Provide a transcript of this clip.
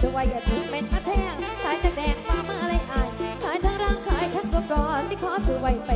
จะว่าอย่าถึงเป็นมาแทงขายจากแดงมามาเลยอายขายทั้งร่างขายทั้งรถรอสิขอถือไว้ไป